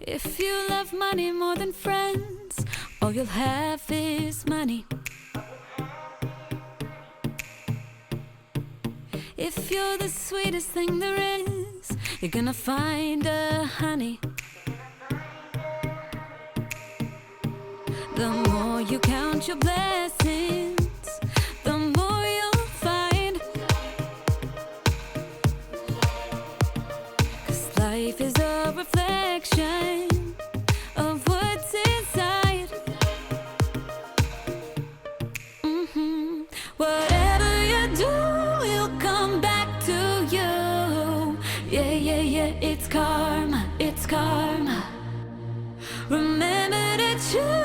If you love money more than friends, all you'll have is money. If you're the sweetest thing there is, you're gonna find a honey. The more you count your blessings, the more you'll find. Cause life is a of what's inside. hmm Whatever you do, will come back to you. Yeah, yeah, yeah, it's karma, it's karma. Remember to choose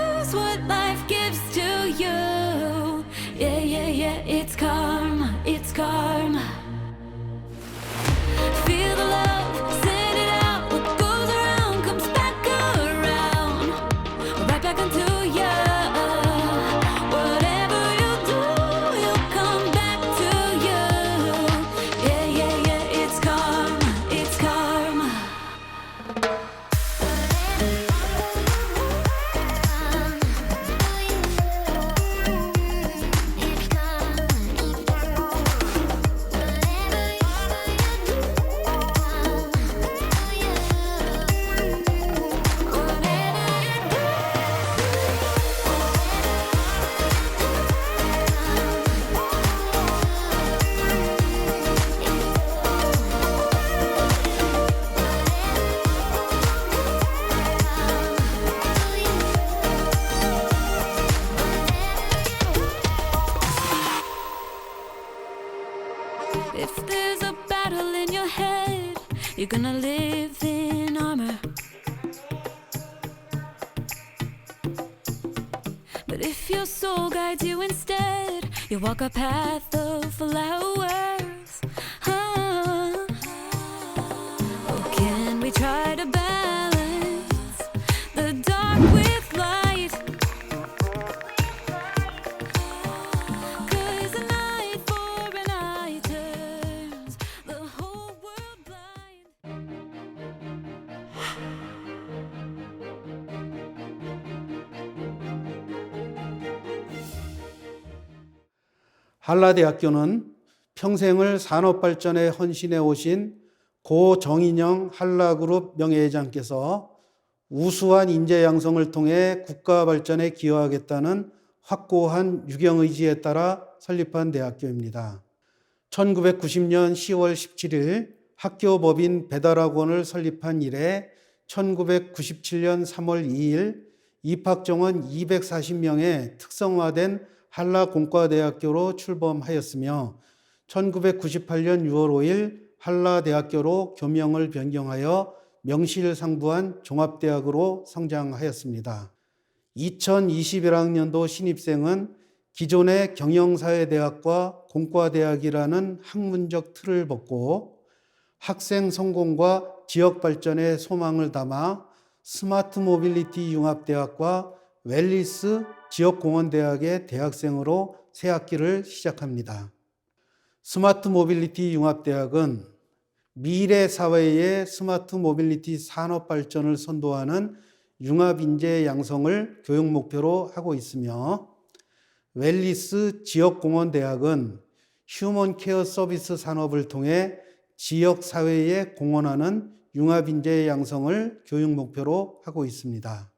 there's a battle in your head, you're gonna live in armor. But if your soul guides you instead, you walk a path of flowers. Oh, can we try to 한라대학교는 평생을 산업 발전에 헌신해 오신 고 정인영 한라그룹 명예회장께서 우수한 인재 양성을 통해 국가 발전에 기여하겠다는 확고한 유경 의지에 따라 설립한 대학교입니다. 1990년 10월 17일 학교 법인 배달학원을 설립한 이래 1997년 3월 2일 입학 정원 240명의 특성화된 한라 공과대학교로 출범하였으며 1998년 6월 5일 한라대학교로 교명을 변경하여 명실상부한 종합대학으로 성장하였습니다. 2021학년도 신입생은 기존의 경영사회대학과 공과대학이라는 학문적 틀을 벗고 학생 성공과 지역 발전의 소망을 담아 스마트 모빌리티 융합대학과 웰리스 지역공원대학의 대학생으로 새 학기를 시작합니다. 스마트 모빌리티 융합대학은 미래 사회의 스마트 모빌리티 산업 발전을 선도하는 융합 인재 양성을 교육 목표로 하고 있으며 웰리스 지역공원대학은 휴먼 케어 서비스 산업을 통해 지역 사회에 공헌하는 융합 인재 양성을 교육 목표로 하고 있습니다.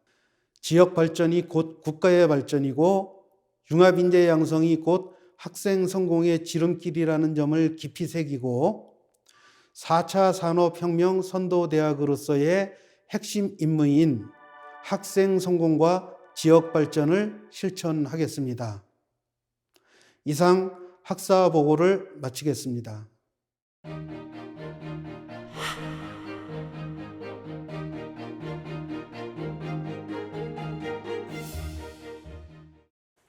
지역 발전이 곧 국가의 발전이고 융합 인재 양성이 곧 학생 성공의 지름길이라는 점을 깊이 새기고 4차 산업혁명 선도대학으로서의 핵심 임무인 학생 성공과 지역 발전을 실천하겠습니다. 이상 학사 보고를 마치겠습니다.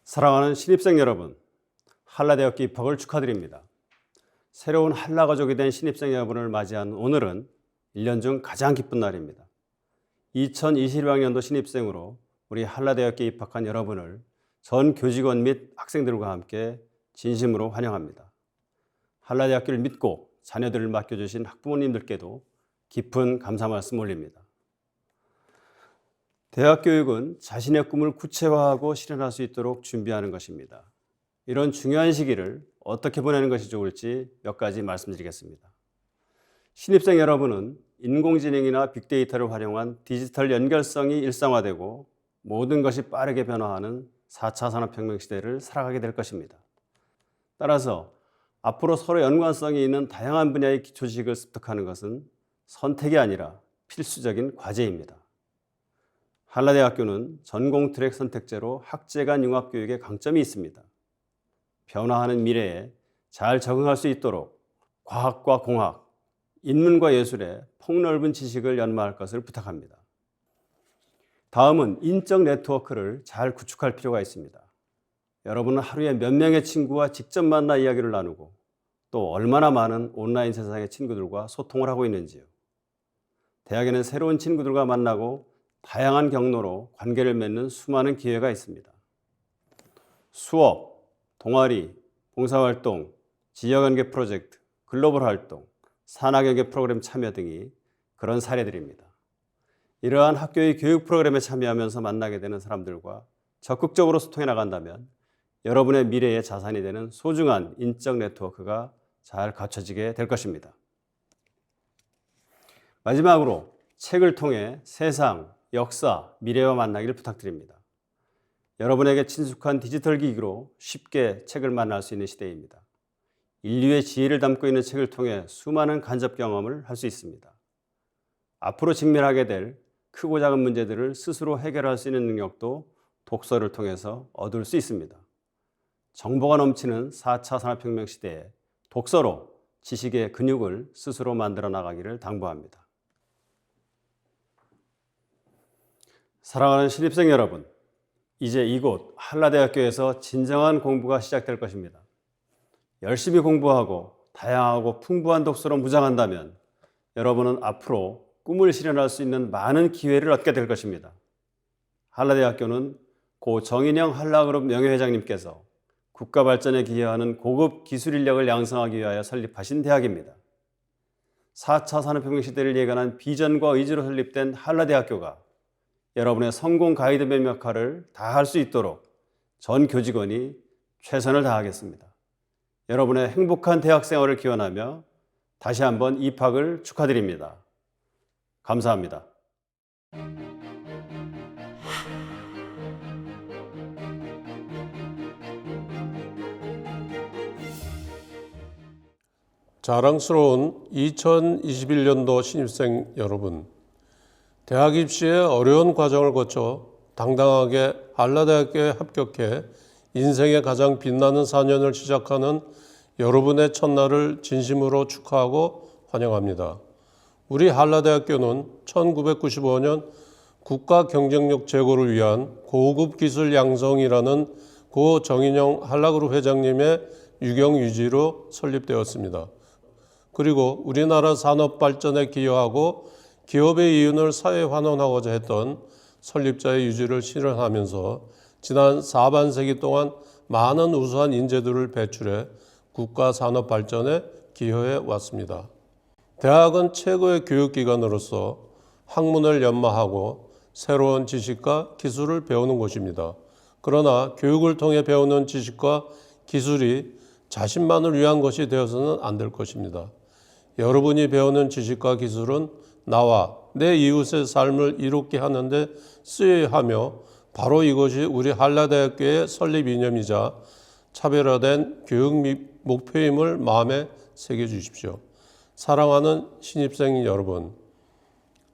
사랑하는 신입생 여러분, 한라대학교 입학을 축하드립니다. 새로운 한라 가족이 된 신입생 여러분을 맞이한 오늘은 1년 중 가장 기쁜 날입니다. 2021학년도 신입생으로 우리 한라대학교에 입학한 여러분을 전 교직원 및 학생들과 함께 진심으로 환영합니다. 한라대학교를 믿고 자녀들을 맡겨주신 학부모님들께도 깊은 감사 말씀 올립니다. 대학 교육은 자신의 꿈을 구체화하고 실현할 수 있도록 준비하는 것입니다. 이런 중요한 시기를 어떻게 보내는 것이 좋을지 몇 가지 말씀드리겠습니다. 신입생 여러분은 인공지능이나 빅데이터를 활용한 디지털 연결성이 일상화되고 모든 것이 빠르게 변화하는 4차 산업혁명 시대를 살아가게 될 것입니다. 따라서 앞으로 서로 연관성이 있는 다양한 분야의 기초 지식을 습득하는 것은 선택이 아니라 필수적인 과제입니다. 한라대학교는 전공 트랙 선택제로 학제 간 융합 교육의 강점이 있습니다. 변화하는 미래에 잘 적응할 수 있도록 과학과 공학, 인문과 예술에 폭넓은 지식을 연마할 것을 부탁합니다. 다음은 인적 네트워크를 잘 구축할 필요가 있습니다. 여러분은 하루에 몇 명의 친구와 직접 만나 이야기를 나누고 또 얼마나 많은 온라인 세상의 친구들과 소통을 하고 있는지요. 대학에는 새로운 친구들과 만나고 다양한 경로로 관계를 맺는 수많은 기회가 있습니다. 수업, 동아리, 봉사활동, 지역연계 프로젝트, 글로벌 활동, 산학연계 프로그램 참여 등이 그런 사례들입니다. 이러한 학교의 교육 프로그램에 참여하면서 만나게 되는 사람들과 적극적으로 소통해 나간다면 여러분의 미래의 자산이 되는 소중한 인적 네트워크가 잘 갖춰지게 될 것입니다. 마지막으로 책을 통해 세상, 역사, 미래와 만나기를 부탁드립니다. 여러분에게 친숙한 디지털 기기로 쉽게 책을 만날 수 있는 시대입니다. 인류의 지혜를 담고 있는 책을 통해 수많은 간접 경험을 할 수 있습니다. 앞으로 직면하게 될 크고 작은 문제들을 스스로 해결할 수 있는 능력도 독서를 통해서 얻을 수 있습니다. 정보가 넘치는 4차 산업혁명 시대에 독서로 지식의 근육을 스스로 만들어 나가기를 당부합니다. 사랑하는 신입생 여러분, 이제 이곳 한라대학교에서 진정한 공부가 시작될 것입니다. 열심히 공부하고 다양하고 풍부한 독서로 무장한다면 여러분은 앞으로 꿈을 실현할 수 있는 많은 기회를 얻게 될 것입니다. 한라대학교는 고 정인영 한라그룹 명예회장님께서 국가 발전에 기여하는 고급 기술 인력을 양성하기 위하여 설립하신 대학입니다. 4차 산업혁명 시대를 예견한 비전과 의지로 설립된 한라대학교가 여러분의 성공 가이드맨 역할을 다 할 수 있도록 전 교직원이 최선을 다하겠습니다. 여러분의 행복한 대학 생활을 기원하며 다시 한번 입학을 축하드립니다. 감사합니다. 자랑스러운 2021년도 신입생 여러분, 대학 입시의 어려운 과정을 거쳐 당당하게 한라대학교에 합격해 인생의 가장 빛나는 4년을 시작하는 여러분의 첫날을 진심으로 축하하고 환영합니다. 우리 한라대학교는 1995년 국가 경쟁력 제고를 위한 고급 기술 양성이라는 고 정인영 한라그룹 회장님의 유경 유지로 설립되었습니다. 그리고 우리나라 산업 발전에 기여하고 기업의 이윤을 사회에 환원하고자 했던 설립자의 유지를 실현하면서 지난 4반세기 동안 많은 우수한 인재들을 배출해 국가 산업 발전에 기여해 왔습니다. 대학은 최고의 교육기관으로서 학문을 연마하고 새로운 지식과 기술을 배우는 곳입니다. 그러나 교육을 통해 배우는 지식과 기술이 자신만을 위한 것이 되어서는 안 될 것입니다. 여러분이 배우는 지식과 기술은 나와 내 이웃의 삶을 이롭게 하는데 쓰여야 하며 바로 이것이 우리 한라대학교의 설립 이념이자 차별화된 교육 목표임을 마음에 새겨 주십시오. 사랑하는 신입생 여러분,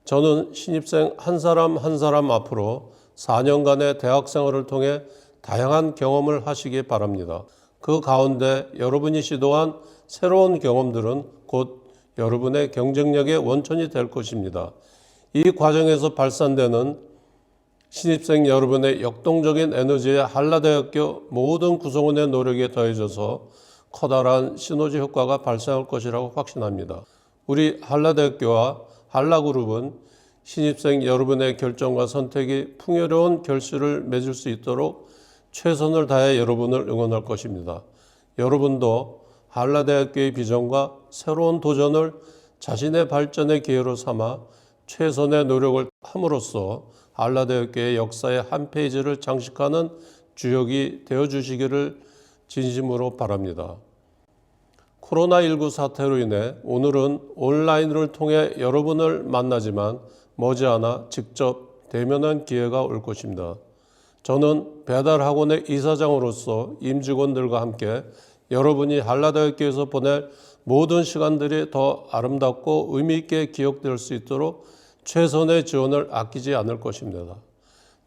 저는 신입생 한 사람 한 사람 앞으로 4년간의 대학 생활을 통해 다양한 경험을 하시기 바랍니다. 그 가운데 여러분이 시도한 새로운 경험들은 곧 여러분의 경쟁력의 원천이 될 것입니다. 이 과정에서 발산되는 신입생 여러분의 역동적인 에너지에 한라대학교 모든 구성원의 노력에 더해져서 커다란 시너지 효과가 발생할 것이라고 확신합니다. 우리 한라대학교와 한라그룹은 신입생 여러분의 결정과 선택이 풍요로운 결실을 맺을 수 있도록 최선을 다해 여러분을 응원할 것입니다. 여러분도 한라대학교의 비전과 새로운 도전을 자신의 발전의 기회로 삼아 최선의 노력을 함으로써 한라대학교의 역사의 한 페이지를 장식하는 주역이 되어 주시기를 진심으로 바랍니다. 코로나19 사태로 인해 오늘은 온라인을 통해 여러분을 만나지만 머지않아 직접 대면한 기회가 올 것입니다. 저는 배달학원의 이사장으로서 임직원들과 함께 여러분이 한라대학교에서 보낼 모든 시간들이 더 아름답고 의미 있게 기억될 수 있도록 최선의 지원을 아끼지 않을 것입니다.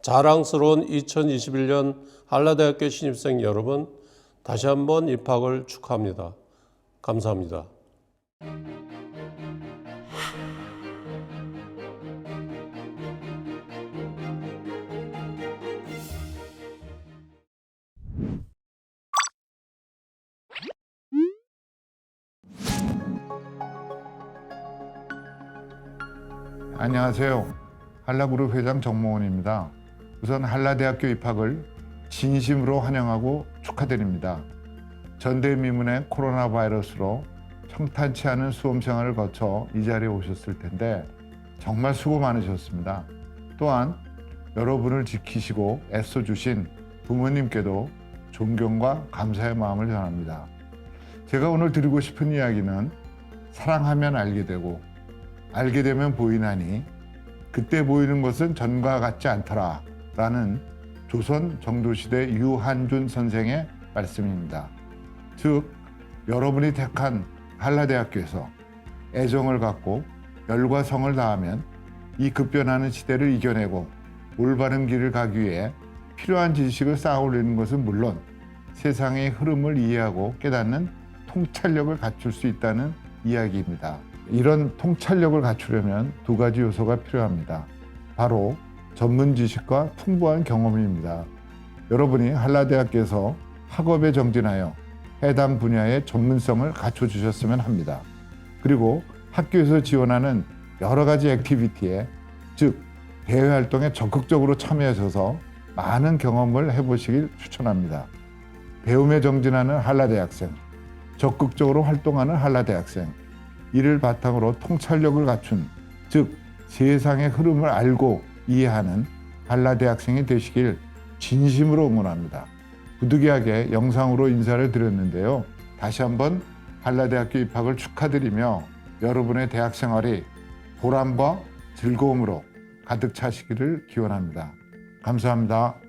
자랑스러운 2021년 한라대학교 신입생 여러분, 다시 한번 입학을 축하합니다. 감사합니다. 안녕하세요. 한라그룹 회장 정몽원입니다. 우선 한라대학교 입학을 진심으로 환영하고 축하드립니다. 전대미문의 코로나 바이러스로 평탄치 않은 수험 생활을 거쳐 이 자리에 오셨을 텐데 정말 수고 많으셨습니다. 또한 여러분을 지키시고 애써주신 부모님께도 존경과 감사의 마음을 전합니다. 제가 오늘 드리고 싶은 이야기는 사랑하면 알게 되고 알게 되면 보이나니 그때 보이는 것은 전과 같지 않더라 라는 조선 정조시대 유한준 선생의 말씀입니다. 즉 여러분이 택한 한라대학교에서 애정을 갖고 열과 성을 다하면 이 급변하는 시대를 이겨내고 올바른 길을 가기 위해 필요한 지식을 쌓아 올리는 것은 물론 세상의 흐름을 이해하고 깨닫는 통찰력을 갖출 수 있다는 이야기입니다. 이런 통찰력을 갖추려면 두 가지 요소가 필요합니다. 바로 전문 지식과 풍부한 경험입니다. 여러분이 한라대학교에서 학업에 정진하여 해당 분야의 전문성을 갖춰주셨으면 합니다. 그리고 학교에서 지원하는 여러 가지 액티비티에 즉 대외 활동에 적극적으로 참여하셔서 많은 경험을 해보시길 추천합니다. 배움에 정진하는 한라대학생, 적극적으로 활동하는 한라 대학생, 이를 바탕으로 통찰력을 갖춘 즉 세상의 흐름을 알고 이해하는 한라 대학생이 되시길 진심으로 응원합니다. 부득이하게 영상으로 인사를 드렸는데요. 다시 한번 한라대학교 입학을 축하드리며 여러분의 대학 생활이 보람과 즐거움으로 가득 차시기를 기원합니다. 감사합니다.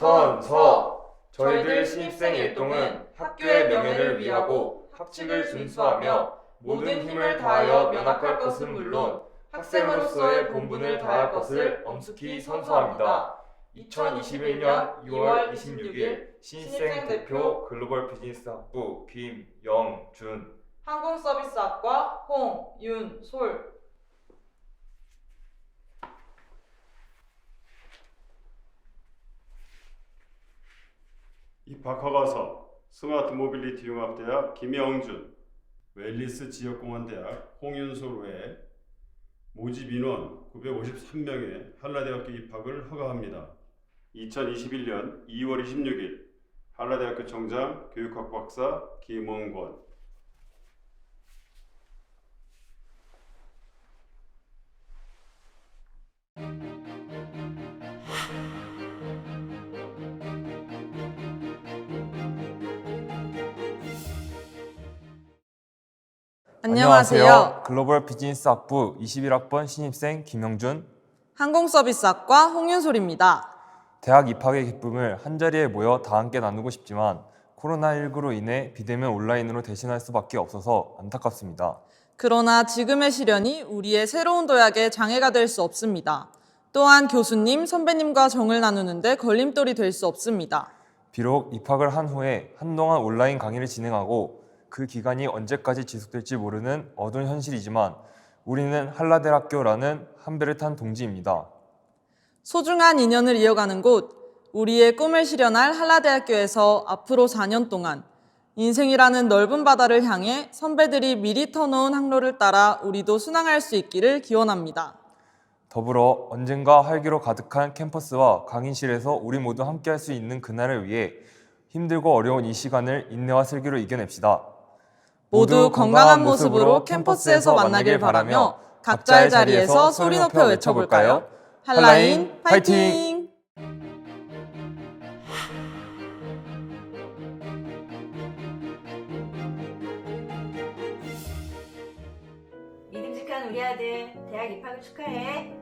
선서. 저희들 신입생 일동은 학교의 명예를 위하고 학칙을 준수하며 모든 힘을 다하여 면학할 것은 물론 학생으로서의 본분을 다할 것을 엄숙히 선서합니다. 2021년 6월 26일 신입생 대표 글로벌 비즈니스 학부 김영준. 항공서비스학과 홍 윤 솔 입학허가서 스마트 모빌리티 융합대학 김영준, 웰리스 지역공원대학 홍윤솔 외 모집 인원 953명의 한라대학교 입학을 허가합니다. 2021년 2월 26일 한라대학교 정장 교육학 박사 김원권 안녕하세요. 글로벌 비즈니스 학부 21학번 신입생 김영준 항공서비스학과 홍윤솔입니다. 대학 입학의 기쁨을 한 자리에 모여 다 함께 나누고 싶지만 코로나19로 인해 비대면 온라인으로 대신할 수밖에 없어서 안타깝습니다. 그러나 지금의 시련이 우리의 새로운 도약에 장애가 될 수 없습니다. 또한 교수님, 선배님과 정을 나누는데 걸림돌이 될 수 없습니다. 비록 입학을 한 후에 한동안 온라인 강의를 진행하고 그 기간이 언제까지 지속될지 모르는 어두운 현실이지만 우리는 한라대학교라는 한 배를 탄 동지입니다. 소중한 인연을 이어가는 곳, 우리의 꿈을 실현할 한라대학교에서 앞으로 4년 동안 인생이라는 넓은 바다를 향해 선배들이 미리 터놓은 항로를 따라 우리도 순항할 수 있기를 기원합니다. 더불어 언젠가 활기로 가득한 캠퍼스와 강의실에서 우리 모두 함께할 수 있는 그날을 위해 힘들고 어려운 이 시간을 인내와 슬기로 이겨냅시다. 모두 건강한 모습으로 캠퍼스에서 만나길 바라며 각자의 자리에서 소리 높여 외쳐볼까요? 한라인 파이팅! 믿음직한 우리 아들 대학 입학을 축하해.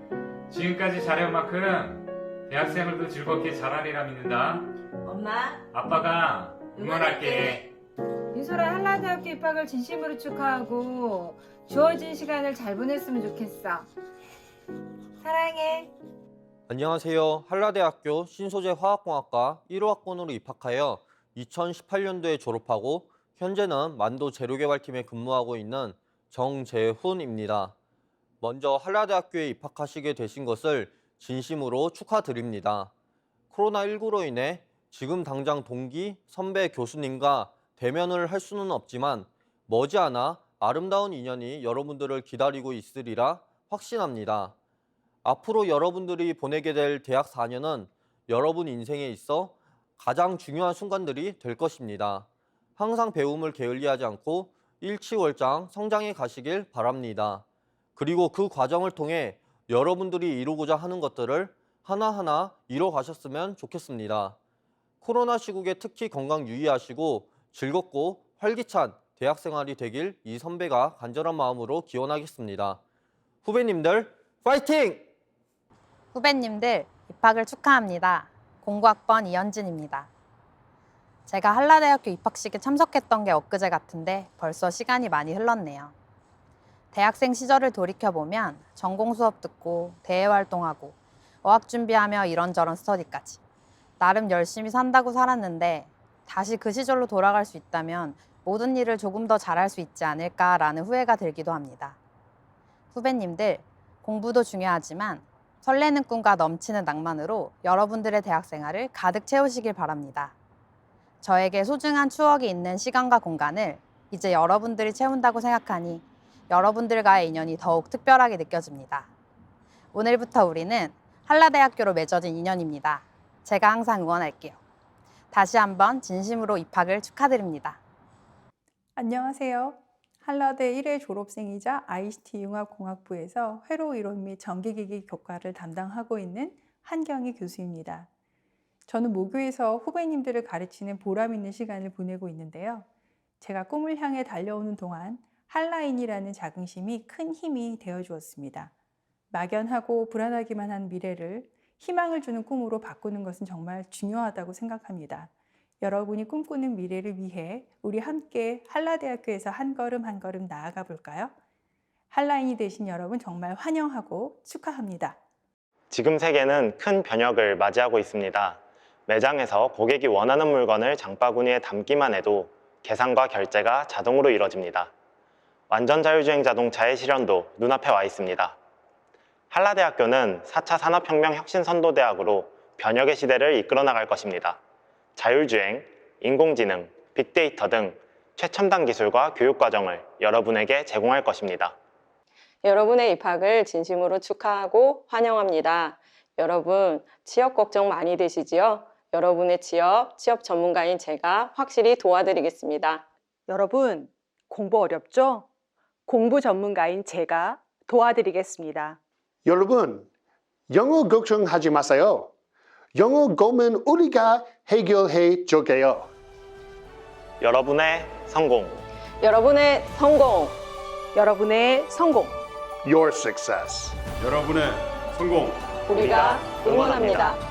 지금까지 잘해온 만큼 대학생활도 즐겁게 잘하리라 믿는다. 엄마 아빠가 응원할게. 민소라 한라대학교 입학을 진심으로 축하하고 주어진 시간을 잘 보냈으면 좋겠어. 사랑해. 안녕하세요. 한라대학교 신소재 화학공학과 1호학번으로 입학하여 2018년도에 졸업하고 현재는 만도 재료개발팀에 근무하고 있는 정재훈입니다. 먼저 한라대학교에 입학하시게 되신 것을 진심으로 축하드립니다. 코로나19로 인해 지금 당장 동기, 선배 교수님과 대면을 할 수는 없지만 머지않아 아름다운 인연이 여러분들을 기다리고 있으리라 확신합니다. 앞으로 여러분들이 보내게 될 대학 4년은 여러분 인생에 있어 가장 중요한 순간들이 될 것입니다. 항상 배움을 게을리하지 않고 일치월장 성장해 가시길 바랍니다. 그리고 그 과정을 통해 여러분들이 이루고자 하는 것들을 하나하나 이뤄 가셨으면 좋겠습니다. 코로나 시국에 특히 건강 유의하시고 즐겁고 활기찬 대학 생활이 되길 이 선배가 간절한 마음으로 기원하겠습니다. 후배님들 파이팅! 후배님들 입학을 축하합니다. 공구학번 이현진입니다. 제가 한라대학교 입학식에 참석했던 게 엊그제 같은데 벌써 시간이 많이 흘렀네요. 대학생 시절을 돌이켜보면 전공 수업 듣고 대외 활동하고 어학 준비하며 이런저런 스터디까지 나름 열심히 산다고 살았는데 다시 그 시절로 돌아갈 수 있다면 모든 일을 조금 더 잘할 수 있지 않을까라는 후회가 들기도 합니다. 후배님들 공부도 중요하지만 설레는 꿈과 넘치는 낭만으로 여러분들의 대학 생활을 가득 채우시길 바랍니다. 저에게 소중한 추억이 있는 시간과 공간을 이제 여러분들이 채운다고 생각하니 여러분들과의 인연이 더욱 특별하게 느껴집니다. 오늘부터 우리는 한라대학교로 맺어진 인연입니다. 제가 항상 응원할게요. 다시 한번 진심으로 입학을 축하드립니다. 안녕하세요. 한라대 1회 졸업생이자 ICT 융합공학부에서 회로 이론 및 전기기기 교과를 담당하고 있는 한경희 교수입니다. 저는 모교에서 후배님들을 가르치는 보람 있는 시간을 보내고 있는데요. 제가 꿈을 향해 달려오는 동안 한라인이라는 자긍심이 큰 힘이 되어 주었습니다. 막연하고 불안하기만 한 미래를 희망을 주는 꿈으로 바꾸는 것은 정말 중요하다고 생각합니다. 여러분이 꿈꾸는 미래를 위해 우리 함께 한라대학교에서 한 걸음 한 걸음 나아가 볼까요? 한라인이 되신 여러분 정말 환영하고 축하합니다. 지금 세계는 큰 변혁을 맞이하고 있습니다. 매장에서 고객이 원하는 물건을 장바구니에 담기만 해도 계산과 결제가 자동으로 이뤄집니다. 완전 자율주행 자동차의 실현도 눈앞에 와 있습니다. 한라대학교는 4차 산업혁명 혁신 선도대학으로 변혁의 시대를 이끌어 나갈 것입니다. 자율주행, 인공지능, 빅데이터 등 최첨단 기술과 교육과정을 여러분에게 제공할 것입니다. 여러분의 입학을 진심으로 축하하고 환영합니다. 여러분, 취업 걱정 많이 되시지요? 여러분의 취업, 취업 전문가인 제가 확실히 도와드리겠습니다. 여러분, 공부 어렵죠? 공부 전문가인 제가 도와드리겠습니다. 여러분, 영어 걱정하지 마세요. 영어 고민 우리가 해결해 줄게요. 여러분의 성공. 여러분의 성공. 여러분의 성공. Your success. 여러분의 성공. 우리가 응원합니다.